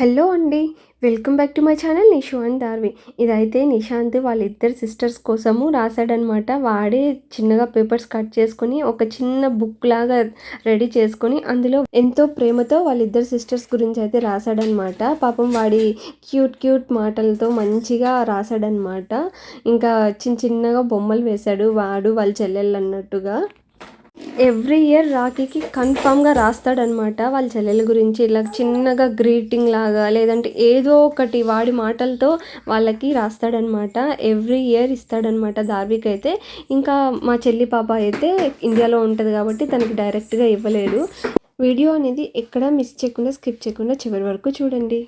Hello అండి welcome back to my channel Nishu and Darvi. ఇదైతే నిశాంత్ వాళ్ళిద్దరు సిస్టర్స్ కోసము రాశాడనమాట వాడే చిన్నగా పేపర్స్ కట్ చేసుకొని ఒక చిన్న బుక్ లాగా రెడీ చేసుకొని అందులో ఎంతో ప్రేమతో వాళ్ళిద్దరు సిస్టర్స్ గురించి అయితే రాశాడనమాట పాపం వాడి క్యూట్ క్యూట్ మాటలతో మంచిగా రాశాడనమాట ఇంకా చిన్న చిన్నగా బొమ్మలు వేశాడు. వాడు వాళ్ళ చెల్లెళ్ళు అన్నట్టుగా ఎవ్రీ ఇయర్ రాఖీకి కన్ఫామ్గా రాస్తాడనమాట వాళ్ళ చెల్లెల గురించి. ఇలా చిన్నగా గ్రీటింగ్ లాగా లేదంటే ఏదో ఒకటి వాడి మాటలతో వాళ్ళకి రాస్తాడనమాట. ఎవ్రీ ఇయర్ ఇస్తాడనమాట దార్విక్ అయితే. ఇంకా మా చెల్లి పాప అయితే ఇండియాలో ఉంటుంది కాబట్టి తనకి డైరెక్ట్గా ఇవ్వలేడు. వీడియో అనేది ఎక్కడ మిస్ చేయకుండా స్కిప్ చేయకుండా చివరి వరకు చూడండి.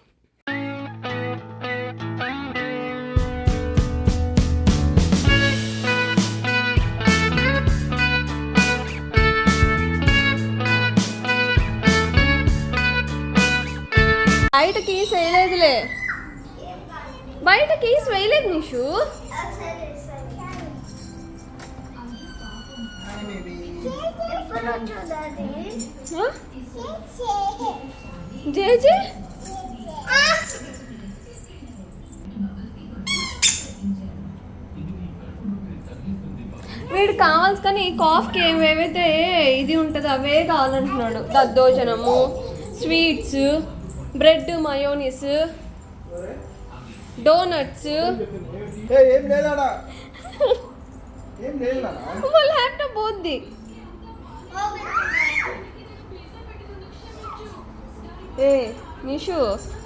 కీస్ వేయలేదు నిషు. జేజే? వీడు కావాల్సి కానీ కాఫ్కి ఏమేవైతే ఇది ఉంటుందో అవే కావాలంటున్నాడు. దద్దోజనము స్వీట్స్ బ్రెడ్ మయోనీస్. డోనట్స్ ఏ, ఏం లేదా ల్యాప్టాప్ పోద్ది. ఏ నిషు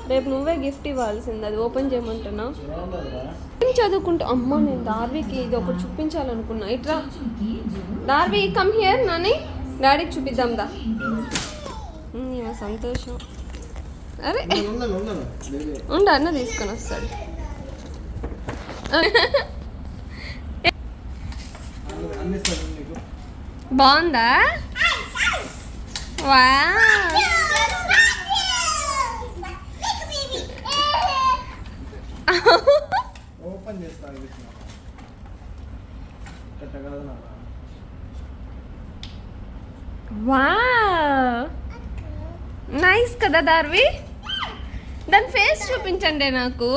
రేపు నువ్వే గిఫ్ట్ ఇవ్వాల్సింది. అది ఓపెన్ చేయమంటున్నా. ఏం చదువుకుంటా? అమ్మ నేను దార్వికి ఇది ఒకటి చూపించాలనుకున్నా. ఇట్రా. దార్వి కమ్ హియర్ నాని. డాడీకి చూపిద్దాం దా. సంతోషం. అరే. ఉండు అన్న తీసుకొని వస్తాడు. బాగుందా? వా ఓపెన్ చేస్తాను ఇది. కట్ట కాదు నాన్న. వా నైస్ కదా దార్వి? దాని ఫేస్ చూపించండి నాకు.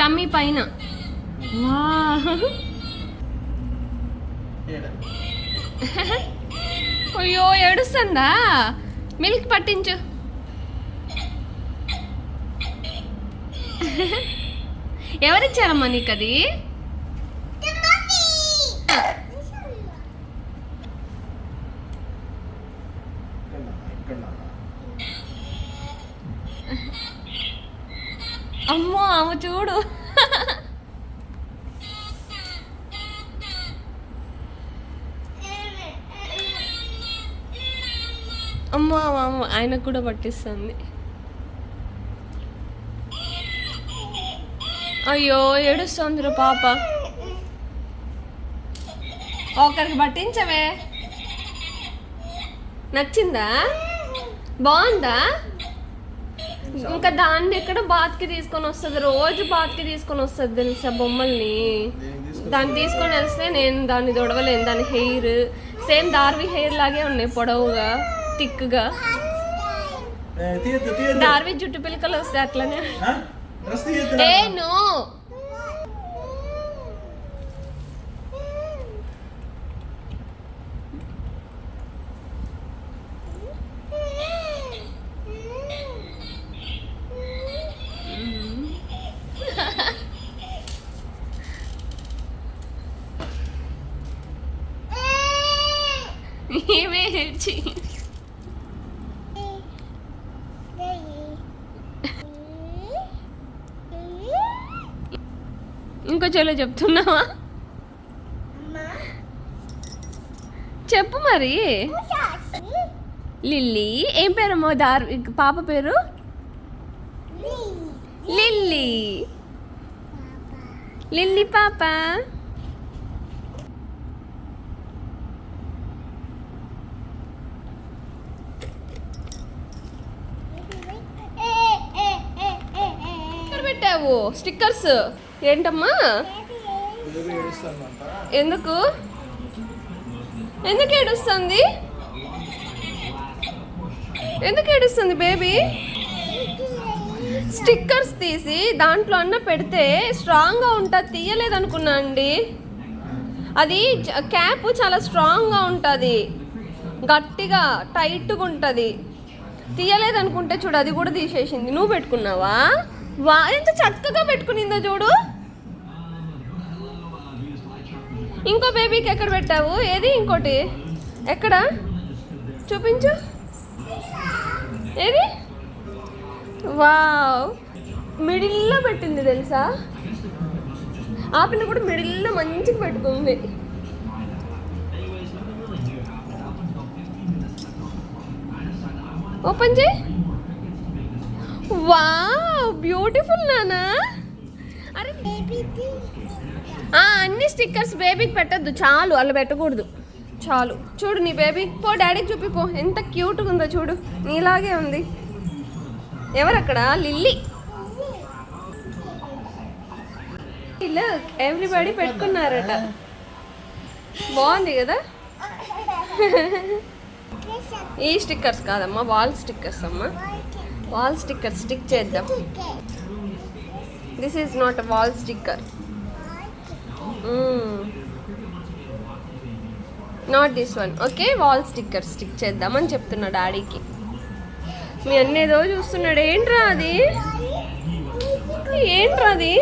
టమ్మీ పైన. వా ఏడ. అయ్యో ఏడుస్తుందా? మిల్క్ పట్టించు. ఎవరిచ్చారమ్మా నీకు అది అమ్మో ఆమె చూడు. అమ్మో అమ్మ ఆయనకు కూడా పట్టిస్తుంది. అయ్యో ఏడుస్తుంది పాప. ఒకరికి పట్టించవే. నచ్చిందా? బాగుందా? ఇంకా దాన్ని ఎక్కడ బాత్కి తీసుకొని వస్తుంది రోజు బాత్కి తీసుకొని వస్తుంది తెలుసా బొమ్మల్ని? దాన్ని తీసుకొని వస్తే నేను దాన్ని దొడవలేను దాని హెయిర్ సేమ్ దార్వి హెయిర్ లాగే ఉన్నాయి పొడవుగా థిక్గా. దార్వి జుట్టు పిలకలు వస్తాయి అట్లనే ఏ నాన్న. ఏమే ఏడ్చి ఇంకో చెలో చెప్తున్నావా? చెప్పు మరి. లిల్లీ ఏం పేరమ్మో దార్ పాప పేరు? లిల్లీ. లిల్లీ పాప ఎక్కడ పెట్టావు స్టిక్కర్స్. ఏంటమ్మా? ఎందుకు? ఎందుకు ఏడుస్తుంది? ఎందుకు ఏడుస్తుంది బేబీ? స్టిక్కర్స్ తీసి దాంట్లో అన్న పెడితే స్ట్రాంగ్గా ఉంటుంది తీయలేదు అనుకున్నా అండి. అది క్యాప్ చాలా స్ట్రాంగ్గా ఉంటుంది. గట్టిగా టైట్గా ఉంటుంది. తీయలేదు అనుకుంటే చూడు అది కూడా తీసేసింది. నువ్వు పెట్టుకున్నావా? వా ఎంత చక్కగా పెట్టుకునిందో చూడు. ఇంకో బేబీకి ఎక్కడ పెట్టావు? ఏది ఇంకోటి? ఎక్కడ? చూపించు. ఏది? వావ్. మిడిల్లో పెట్టింది తెలుసా? ఆ పిల్ల కూడా మిడిల్లో మంచిగా పెట్టుకుంది. ఓపెన్ చేయి. వావ్. బ్యూటిఫుల్ నానా. అరే. ఆ, అన్ని స్టిక్కర్స్ బేబీకి పెట్టద్దు. చాలు అలా పెట్టకూడదు. చాలు. చూడు నీ బేబీ. పో డాడీకి చూపిపో ఎంత క్యూట్గా ఉందో చూడు. నీలాగే ఉంది. ఎవరక్కడ? లిల్లీ. లుక్ ఎవ్రీబడి పెట్టుకున్నారట. బాగుంది కదా? ఈ స్టిక్కర్స్ కాదమ్మా వాల్ స్టిక్కర్స్ అమ్మా. వాల్ స్టిక్కర్ స్టిక్ చేద్దాం. This is not a wall sticker not this one okay wall sticker stick చేద్దామని చెప్తున్నా డాడీకి. మీ అన్న ఏదో చూస్తున్నాడు. ఏంట్రా అది? ఏంట్రా అది?